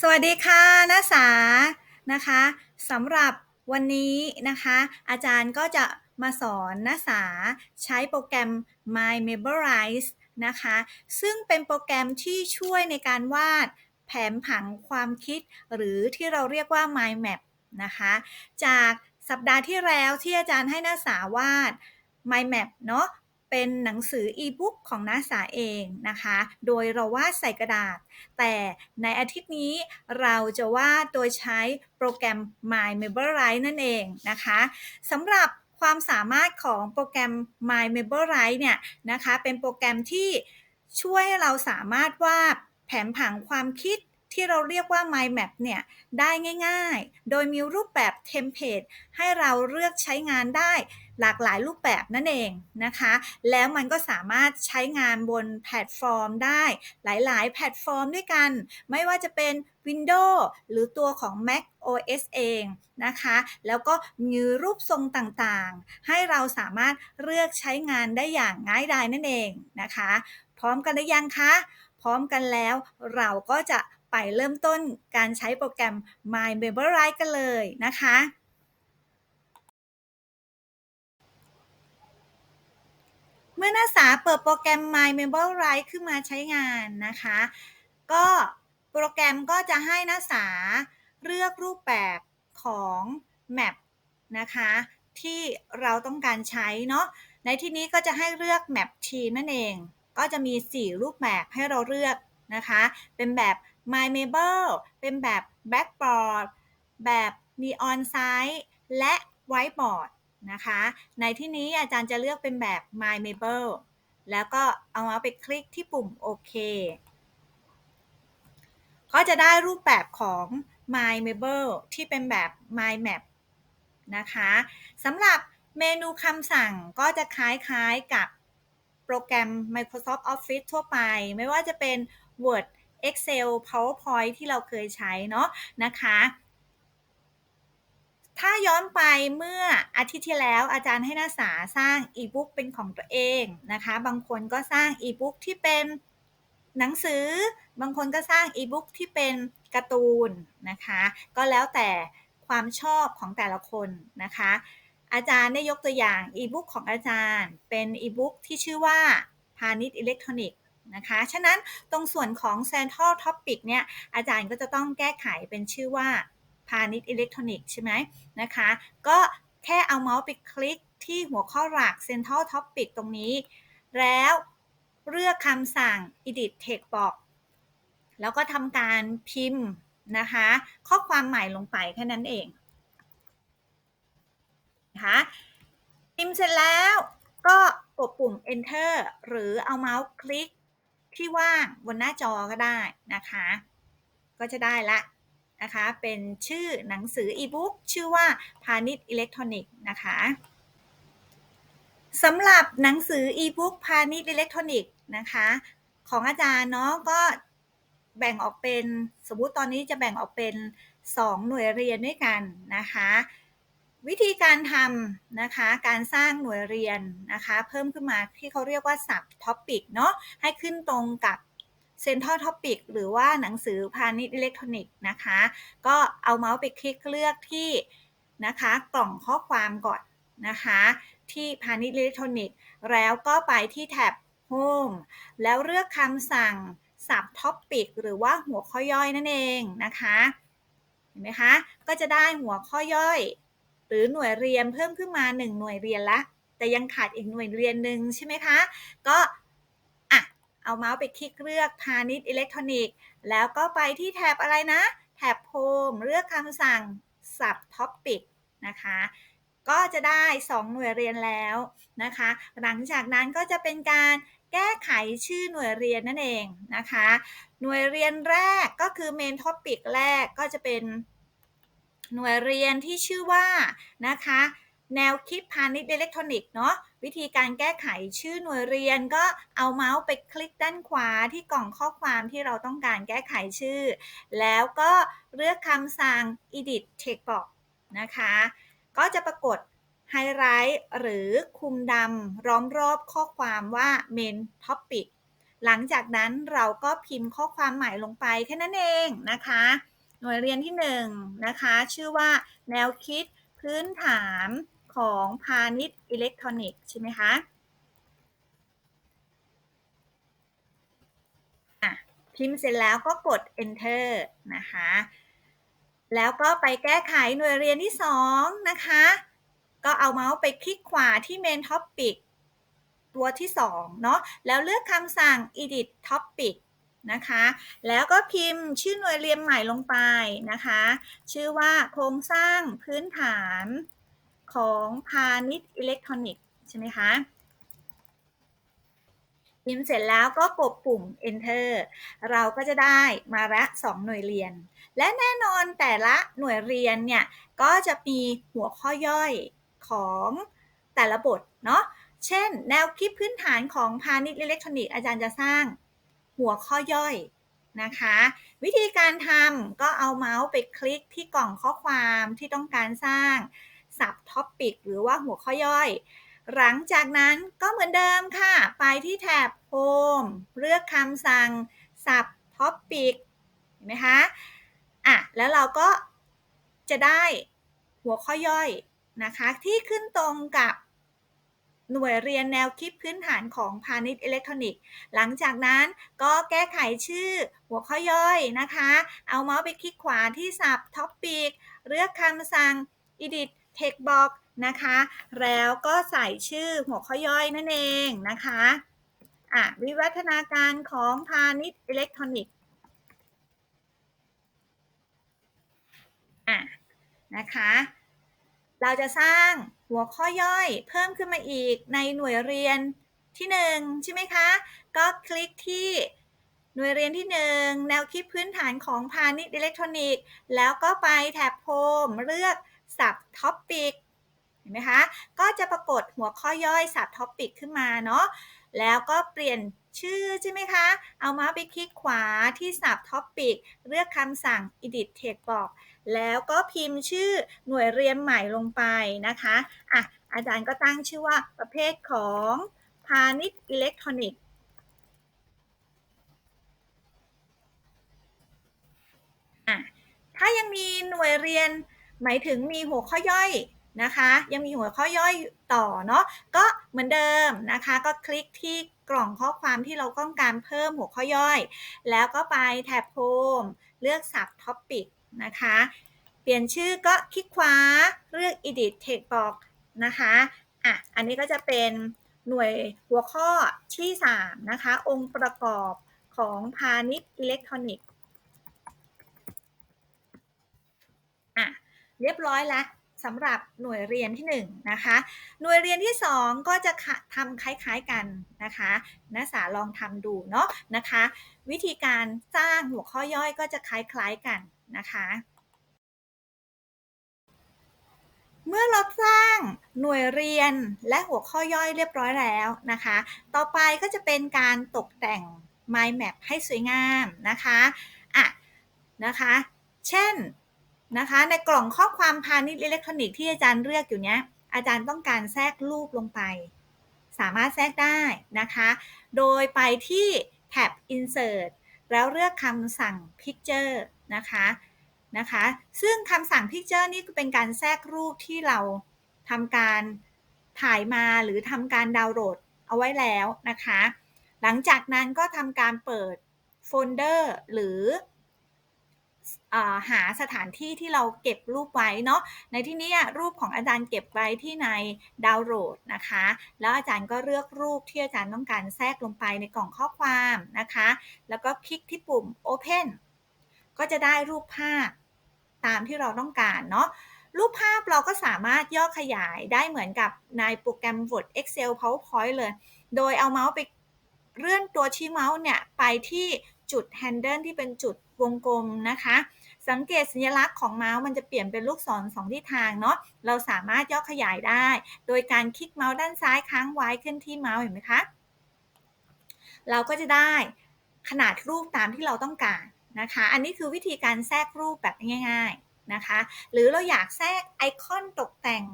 สวัสดีค่ะนักษานะคะสำหรับวันนี้นะคะ อาจารย์ก็จะมาสอนนักษาใช้โปรแกรม My Memorize นะคะ ซึ่งเป็นโปรแกรมที่ช่วยในการวาดแผนผังความคิด หรือที่เราเรียกว่า Mind Map นะคะ จากสัปดาห์ที่แล้วที่อาจารย์ให้นักษาวาด Mind Map เนาะ เป็นหนังสืออีบุ๊กของนักศึกษาเองนะคะ โดยเราวาดใส่กระดาษ แต่ในอาทิตย์นี้เราจะวาดโดยใช้โปรแกรม My Memorize นั่นเองนะคะสำหรับความสามารถของโปรแกรม My Memorize เนี่ยนะคะ เป็นโปรแกรมที่ช่วยให้เราสามารถวาดแผนผังความคิด ที่เราเรียกว่า Mind Map เนี่ย ได้ง่ายๆ โดยมีรูปแบบเทมเพลตให้เราเลือกใช้งานได้หลากหลายรูปแบบนั่นเองนะคะ แล้วมันก็สามารถใช้งานบนแพลตฟอร์มได้หลายๆ แพลตฟอร์มด้วยกัน ไม่ว่าจะเป็น Windows หรือตัวของ Mac OS เองนะคะ แล้วก็มีรูปทรงต่างๆ ให้เราสามารถเลือกใช้งานได้อย่างง่ายดายนั่นเองนะคะ พร้อมกันหรือยังคะ พร้อมกันแล้วเราก็จะ ไปเริ่มต้นการใช้โปรแกรม My Memorize กันเลยนะคะ เมื่อนักศึกษาเปิดโปรแกรม My Memorize ขึ้นมาใช้งานนะคะ ก็โปรแกรมก็จะให้นักศึกษาเลือกรูปแบบของ Map นะคะ ที่เราต้องการใช้เนาะในที่นี้ก็จะให้เลือก Map Team นั่นเอง ก็จะมี 4 รูปแบบให้เราเลือกนะคะ เป็นแบบ My Mabel เป็นแบบ Backboard แบบมี On-site และ Whiteboard นะคะ ในที่นี้อาจารย์จะเลือกเป็นแบบ My Mabel แล้วก็เอามาไปคลิกที่ปุ่มโอเค ก็จะได้รูปแบบของ My Mabel ที่เป็นแบบ My Map นะคะสำหรับเมนูคำสั่งก็จะคล้ายๆกับโปรแกรม Microsoft Office ทั่วไป ไม่ว่าจะเป็น Word Excel PowerPoint ที่เราเคยใช้เนาะนะคะถ้าย้อนไปเมื่ออาทิตย์ที่แล้วอาจารย์ให้นักศึกษาสร้างอีบุ๊กเป็นของตัวเองนะคะ บางคนก็สร้างอีบุ๊กที่เป็นหนังสือ บางคนก็สร้างอีบุ๊กที่เป็นการ์ตูนนะคะ ก็แล้วแต่ความชอบของแต่ละคนนะคะ อาจารย์ได้ยกตัวอย่างอีบุ๊กของอาจารย์ เป็นอีบุ๊กที่ชื่อว่าพาณิชย์อิเล็กทรอนิกส์ นะคะ ฉะนั้นตรงส่วนของ Central Topic เนี่ย อาจารย์ก็จะต้องแก้ไขเป็นชื่อว่าพาณิชย์อิเล็กทรอนิกส์ใช่ไหมนะคะ ก็แค่เอาเมาส์ไปคลิกที่หัวข้อหลัก Central Topic ตรงนี้ แล้วเลือกคำสั่ง edit text box แล้วก็ทำการพิมพ์นะคะ ข้อความใหม่ลงไปแค่นั้นเองนะคะพิมพ์เสร็จแล้วก็กดปุ่ม enter หรือเอาเมาส์คลิก ที่ว่างบนหน้าจอก็ได้นะคะ ก็จะได้ละนะคะ เป็นชื่อหนังสืออีบุ๊กชื่อว่าพาณิชย์อิเล็กทรอนิกส์นะคะสำหรับหนังสืออีบุ๊กพาณิชย์อิเล็กทรอนิกส์นะคะ ของอาจารย์เนาะก็แบ่งออกเป็นสมมุติตอนนี้จะแบ่งออกเป็น 2 หน่วยเรียนด้วยกันนะคะ วิธีการทำนะคะ การสร้างหน่วยเรียนนะคะ เพิ่มขึ้นมาที่เขาเรียกว่าสับท็อปิกเนาะให้ขึ้นตรงกับเซนทรัลท็อปิกหรือว่าหนังสือพาณิชย์อิเล็กทรอนิกส์นะคะ ก็เอาเมาส์ไปคลิกเลือกที่นะคะกล่องข้อความก่อนนะคะ ที่พาณิชย์อิเล็กทรอนิกส์แล้วก็ไปที่แท็บ Home แล้วเลือกคำสั่งสับท็อปิกหรือว่าหัวข้อย่อยนั่นเองนะคะ เห็นไหมคะ ก็จะได้หัวข้อย่อย หรือหน่วยเรียนเพิ่มขึ้นมา 1 หน่วยเรียนละ แต่ยังขาดอีกหน่วยเรียนหนึ่งใช่ไหมคะ ก็อะเอาเมาส์ไปคลิกเลือกพาณิชย์อิเล็กทรอนิกส์ แล้วก็ไปที่แท็บอะไรนะ แท็บโฮมเลือกคำสั่งสับท็อปิกนะคะ ก็จะได้ 2 หน่วยเรียนแล้วนะคะ หลังจากนั้นก็จะเป็นการแก้ไขชื่อหน่วยเรียนนั่นเองนะคะ หน่วยเรียนแรกก็คือเมนท็อปิกแรกก็จะเป็น หน่วยเรียนที่ชื่อว่านะคะ แนวคิดพาณิชย์อิเล็กทรอนิกส์เนาะวิธีการแก้ไขชื่อหน่วยเรียนก็เอาเมาส์ไปคลิกด้านขวาที่กล่องข้อความที่เราต้องการแก้ไขชื่อ แล้วก็เลือกคำสั่ง edit text box นะคะ ก็จะปรากฏไฮไลท์หรือคุมดำล้อมรอบข้อความว่า main topic หลังจากนั้นเราก็พิมพ์ข้อความใหม่ลงไปแค่นั้นเองนะคะ หน่วยเรียนที่1นนะคะ ชื่อว่าแนวคิดพื้นฐานของพาณิชย์อิเล็กทรอนิกส์ใช่ไหมคะพิมพ์เสร็จแล้วก็กด enter นะคะ แล้วก็ไปแก้ไขหน่วยเรียนที่ 2 นะคะ ก็เอาเมาส์ไปคลิกขวาที่ main topic ตัวที่ 2 เนาะ แล้วเลือกคำสั่ง edit topic นะคะ แล้วก็พิมพ์ชื่อหน่วยเรียนใหม่ลงไปนะคะ ชื่อว่าโครงสร้างพื้นฐานของพาณิชย์อิเล็กทรอนิกส์ใช่ไหมคะพิมพ์เสร็จแล้วก็กดปุ่ม enter เราก็จะได้มาละ 2 หน่วยเรียน และแน่นอนแต่ละหน่วยเรียนเนี่ย ก็จะมีหัวข้อย่อยของแต่ละบทเนาะ เช่น แนวคิดพื้นฐานของพาณิชย์อิเล็กทรอนิกส์อาจารย์จะสร้าง หัวข้อย่อยนะคะ วิธีการทำก็เอาเมาส์ไปคลิกที่กล่องข้อความที่ต้องการสร้าง สับท็อปปิกหรือว่าหัวข้อย่อย หลังจากนั้นก็เหมือนเดิมค่ะ ไปที่แถบ Home เลือกคำสั่ง Sub Topic เห็นไหมคะอะแล้วเราก็จะได้หัวข้อย่อยนะคะ ที่ขึ้นตรงกับ หน่วยเรียนแนวคิดพื้นฐานของพาณิชย์อิเล็กทรอนิกส์ หลังจากนั้นก็แก้ไขชื่อหัวข้อย่อยนะคะ เอาเมาส์ไปคลิกขวาที่สับ Topic เลือกคำสั่ง Edit Text Box นะคะ แล้วก็ใส่ชื่อหัวข้อย่อยนั่นเองนะคะอะวิวัฒนาการของพาณิชย์อิเล็กทรอนิกส์อะนะคะ เราจะสร้าง หัวข้อย่อยเพิ่มขึ้นมาอีกในหน่วยเรียนที่ 1 ใช่ไหมคะ ก็คลิกที่หน่วยเรียนที่ 1 แนวคิดพื้นฐานของพาณิชย์อิเล็กทรอนิกส์ แล้วก็ไปแถบโฮมเลือกสับท็อปปิกห็นไหมคะ ก็จะปรากฏหัวข้อย่อยสับท็อปิกขึ้นมาเนาะแล้วก็เปลี่ยนชื่อใช่ไหมคะ เอามาไปคลิกขวาที่สับท็อปิกเลือกคำสั่ง edit text box แล้วก็พิมพ์ชื่อหน่วยเรียนใหม่ลงไปนะคะอะอาจารย์ก็ตั้งชื่อว่าประเภทของพาณิชย์อิเล็กทรอนิกส์ถ้ายังมีหน่วยเรียนหมายถึงมีหัวข้อย่อยนะคะ ยังมีหัวข้อย่อยต่อเนาะก็เหมือนเดิมนะคะ ก็คลิกที่กล่องข้อความที่เราต้องการเพิ่มหัวข้อย่อย แล้วก็ไปแท็บโฮมเลือก Sub Topic นะคะ เปลี่ยนชื่อก็คลิกขวาเลือก Edit Text Box นะคะอะอันนี้ก็จะเป็นหน่วยหัวข้อที่ 3 นะคะ องค์ประกอบของพาณิชย์อิเล็กทรอนิกส์อะเรียบร้อยแล้วสำหรับหน่วยเรียนที่1นนะคะ หน่วยเรียนที่ 2 ก็จะทำคล้ายๆกันนะคะนักศึกษาลองทำดูเนาะนะคะ วิธีการสร้างหัวข้อย่อยก็จะคล้ายๆกัน นะคะ เมื่อเราสร้างหน่วยเรียนและหัวข้อย่อยเรียบร้อยแล้วนะคะ ต่อไปก็จะเป็นการตกแต่ง mind map ให้สวยงามนะคะอะนะคะ เช่นนะคะในกล่องข้อความพาณิชย์อิเล็กทรอนิกส์ที่อาจารย์เลือกอยู่เนี้ยอาจารย์ต้องการแทรกรูปลงไป สามารถแทรกได้นะคะ โดยไปที่แท็บ insert แล้วเลือกคำสั่ง picture นะคะ นะคะ ซึ่งคำสั่ง picture นี่เป็นการแทรกรูปที่เราทำการถ่ายมาหรือทำการดาวน์โหลดเอาไว้แล้วนะคะ หลังจากนั้นก็ทำการเปิดโฟลเดอร์หรือหาสถานที่ที่เราเก็บรูปไว้เนาะ ในที่นี้รูปของอาจารย์เก็บไว้ที่ในดาวน์โหลดนะคะ แล้วอาจารย์ก็เลือกรูปที่อาจารย์ต้องการแทรกลงไปในกล่องข้อความนะคะ แล้วก็คลิกที่ปุ่ม Open ก็จะได้รูปภาพ ตามที่เราต้องการเนาะรูปภาพเราก็สามารถย่อขยายได้เหมือนกับในโปรแกรม Word Excel PowerPoint เลย โดยเอาเมาส์ไปเลื่อนตัวชี้เมาส์เนี่ยไปที่จุด handle ที่เป็นจุดวงกลมนะคะ สังเกตสัญลักษณ์ของเมาส์มันจะเปลี่ยนเป็นลูกศรสองทิศทางเนาะ เราสามารถย่อขยายได้ โดยการคลิกเมาส์ด้านซ้ายค้างไว้ขึ้นที่เมาส์เห็นไหมคะ เราก็จะได้ขนาดรูปตามที่เราต้องการ นะคะ อันนี้คือวิธีการแทรกรูปแบบง่าย ๆนะคะ หรือเราอยากแทรกไอคอนตกแต่ง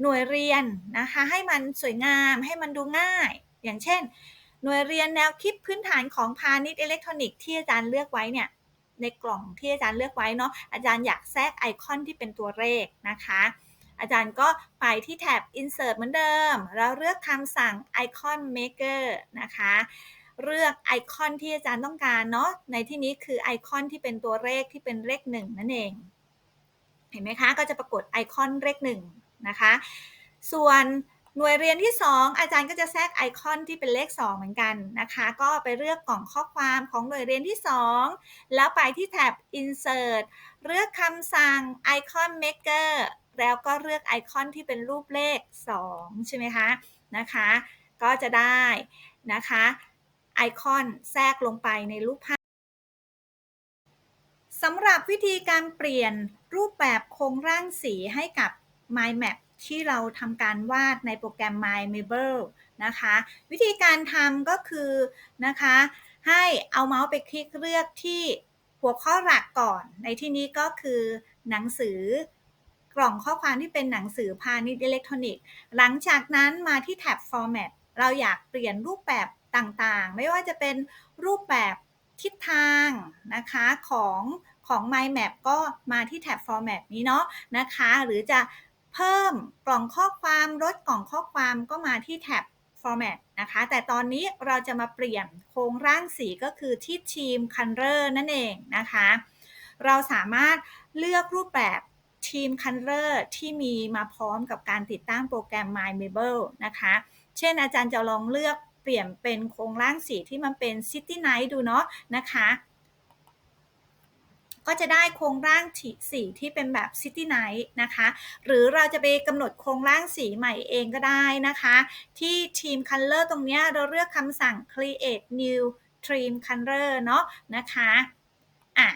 หน่วยเรียนนะคะ ให้มันสวยงามให้มันดูง่าย อย่างเช่น หน่วยเรียนแนวคิดพื้นฐานของพาณิชย์อิเล็กทรอนิกส์ที่อาจารย์เลือกไว้เนี่ยในกล่องที่อาจารย์เลือกไว้เนาะอาจารย์อยากแทรกไอคอนที่เป็นตัวเลขนะคะ อาจารย์ก็ไปที่แท็บ insert เหมือนเดิม แล้วเลือกคำสั่ง icon maker นะคะ เลือกไอคอนที่อาจารย์ต้องการเนาะในที่นี้คือไอคอนที่เป็นตัวเลขที่เป็นเลขหนึ่งนั่นเอง เห็นไหมคะ ก็จะปรากฏไอคอนเลขหนึ่งนะคะ ส่วนหน่วยเรียนที่ 2 อาจารย์ก็จะแทรกไอคอนที่เป็นเลข 2 เหมือนกันนะคะ ก็ไปเลือกกล่องข้อความของหน่วยเรียนที่ 2 แล้วไปที่แท็บ insert เลือกคำสั่ง icon maker แล้วก็เลือกไอคอนที่เป็นรูปเลข 2 ใช่ไหมคะนะคะ ก็จะได้นะคะ ไอคอนแทรกลงไปในรูปภาพสำหรับวิธีการเปลี่ยนรูปแบบโครงร่างสีให้กับ Mind Map ที่เราทำการวาดในโปรแกรม MyMable นะคะ วิธีการทำก็คือนะคะ ให้เอาเมาส์ไปคลิกเลือกที่หัวข้อหลักก่อน ในที่นี้ก็คือหนังสือกล่องข้อความที่เป็นหนังสือพาณิชย์อิเล็กทรอนิกส์ หลังจากนั้นมาที่แท็บ Format เราอยากเปลี่ยนรูปแบบ ต่างๆ ไม่ว่าจะเป็นรูปแบบทิศทางนะคะของของ Mind Map ก็มาที่แท็บ Format นี้เนาะนะคะ หรือจะเพิ่มกล่องข้อความลดกล่องข้อความก็มาที่แท็บ Format นะคะ แต่ตอนนี้เราจะมาเปลี่ยนโครงร่างสีก็คือที่ทีม Color นั่นเองนะคะ เราสามารถเลือกรูปแบบทีม Color ที่มีมาพร้อมกับการติดตั้งโปรแกรม MyMable นะคะ เช่นอาจารย์จะลองเลือก ปลี่ยนเป็นโครงร่างสีที่มันเป็น City Night ดูเนาะนะคะก็จะได้โครงร่างสีที่เป็นแบบ City Night นะคะ หรือเราจะไปกำหนดโครงร่างสีใหม่เองก็ได้นะคะ ที่ทีม Color ตรงนี้เราเลือกคำสั่ง create new theme color เนาะนะคะอะ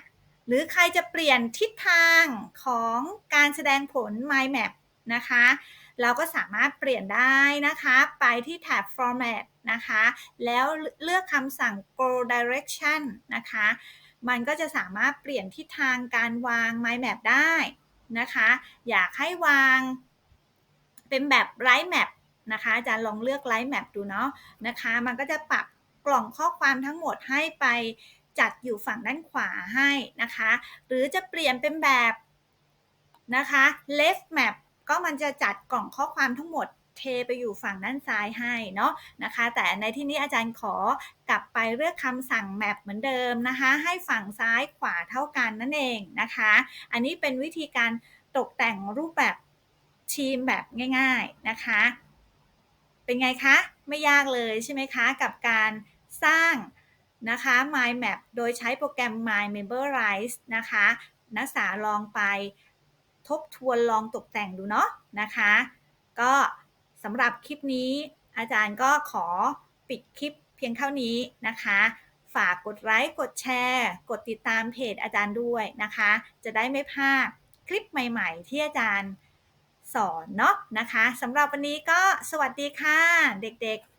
หรือใครจะเปลี่ยนทิศทางของการแสดงผล mind map นะคะ เราก็สามารถเปลี่ยนได้นะคะ ไปที่แท็บ format นะคะ แล้วเลือกคำสั่ง go direction นะคะ มันก็จะสามารถเปลี่ยนทิศทางการวาง mind map ได้นะคะ อยากให้วางเป็นแบบ right map นะคะอาจารย์ลองเลือก right map ดูเนาะนะคะ มันก็จะปรับกล่องข้อความทั้งหมดให้ไปจัดอยู่ฝั่งด้านขวาให้นะคะ หรือจะเปลี่ยนเป็นแบบนะคะ left map ก็มันจะจัดกล่องข้อความทั้งหมดเทไปอยู่ฝั่งด้านซ้ายให้เนาะนะคะ แต่ในที่นี้อาจารย์ขอกลับไปเลือกคำสั่งแมปเหมือนเดิมนะคะ ให้ฝั่งซ้ายขวาเท่ากันนั่นเองนะคะ อันนี้เป็นวิธีการตกแต่งรูปแบบทีมแบบง่าย ๆนะคะ เป็นไงคะ ไม่ยากเลยใช่ไหมคะ กับการสร้างนะคะ Mind Map โดยใช้โปรแกรม My Memorize นะคะ นักศึกษาลองไป ทบทวนลองตกแต่งดูเนาะนะคะ ก็สำหรับคลิปนี้อาจารย์ก็ขอปิดคลิปเพียงเท่านี้นะคะ ฝากกดไลค์กดแชร์ กดติดตามเพจอาจารย์ด้วยนะคะ จะได้ไม่พลาดคลิปใหม่ ๆ ที่อาจารย์สอนเนาะนะคะสำหรับวันนี้ก็สวัสดีค่ะ เด็กๆ